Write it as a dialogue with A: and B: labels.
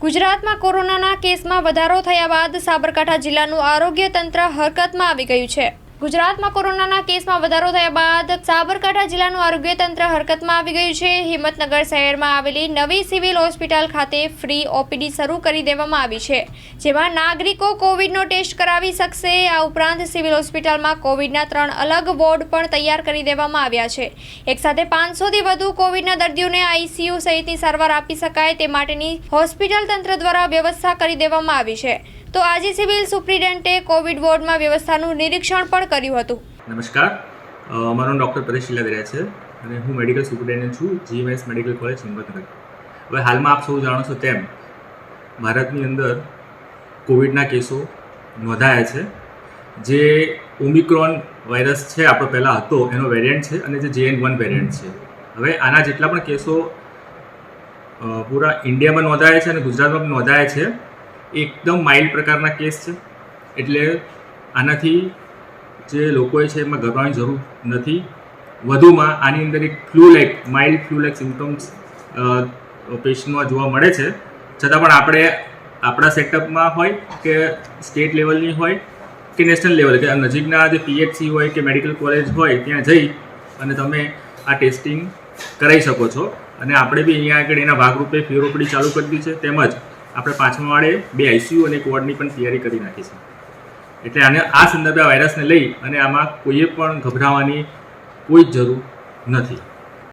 A: ગુજરાતમાં કોરોનાના કેસમાં વધારો થયા બાદ સાબરકાંઠા જિલ્લાનું આરોગ્ય તંત્ર હરકતમાં આવી ગયું છે. ગુજરાતમાં કોરોનાના કેસમાં વધારો થયા બાદ સાબરકાંઠા જિલ્લાનું આરોગ્ય તંત્ર હરકતમાં આવી ગયું છે. હિંમતનગર શહેરમાં આવેલી નવી સિવિલ હોસ્પિટલ ખાતે ફ્રી ઓપીડી શરૂ કરી દેવામાં આવી છે. જેમાં નાગરિકો કોવિડનો ટેસ્ટ કરાવી શકશે. આ ઉપરાંત સિવિલ હોસ્પિટલમાં કોવિડના ત્રણ અલગ વોર્ડ પણ તૈયાર કરી દેવામાં આવ્યા છે. એક સાથે પાંચસોથી વધુ કોવિડના દર્દીઓને આઈસીયુ સહિતની સારવાર આપી શકાય તે માટેની હોસ્પિટલ તંત્ર દ્વારા વ્યવસ્થા કરી દેવામાં આવી છે. તો આજે સિવિલ સુપ્રિન્ટેન્ડન્ટે કોવિડ વોર્ડમાં વ્યવસ્થાનું નિરીક્ષણ પણ કર્યું હતું.
B: નમસ્કાર. મારું ડૉક્ટર પરેશ શિલાદરિયા છે અને હું મેડિકલ સુપરિન્ટેન્ડન્ટ છું, જીએમએસ મેડિકલ કોલેજ હિંમતનગર. હવે હાલમાં આપ સૌ જાણો છો તેમ, ભારતની અંદર કોવિડના કેસો નોંધાયા છે. જે ઓમિક્રોન વાયરસ છે, આપણો પહેલાં હતો, એનો વેરિયન્ટ છે અને જે જેએન વન વેરિયન્ટ છે. હવે આના જેટલા પણ કેસો પૂરા ઇન્ડિયામાં નોંધાયા છે અને ગુજરાતમાં પણ નોંધાયા છે. એકદમ માઇલ્ડ પ્રકારના કેસ છે. એટલે આનાથી જે લોકોએ છે એમાં ગભરાવાની જરૂર નથી. વધુમાં આની અંદર એક flu like mild flu like symptoms પેશન્ટમાં જોવા મળે છે. છતાં પણ આપણે આપણા સેટઅપમાં હોય કે સ્ટેટ લેવલની હોય કે નેશનલ લેવલ કે નજીકના જે પીએચસી હોય કે મેડિકલ કોલેજ હોય, ત્યાં જઈ અને તમે આ ટેસ્ટિંગ કરાવી શકો છો. અને આપણે બી અહીંયા આગળ એના ભાગરૂપે ફ્યુરોપડી ચાલુ કરી દીધી છે. તેમજ આપણે પાંચમા વાળે બે આઈસીયુ અને એક વોર્ડની પણ તૈયારી કરી નાખી છે. એટલે આને આ સંદર્ભે વાયરસને લઈ અને આમાં કોઈએ પણ ગભરાવાની કોઈ જરૂર નથી.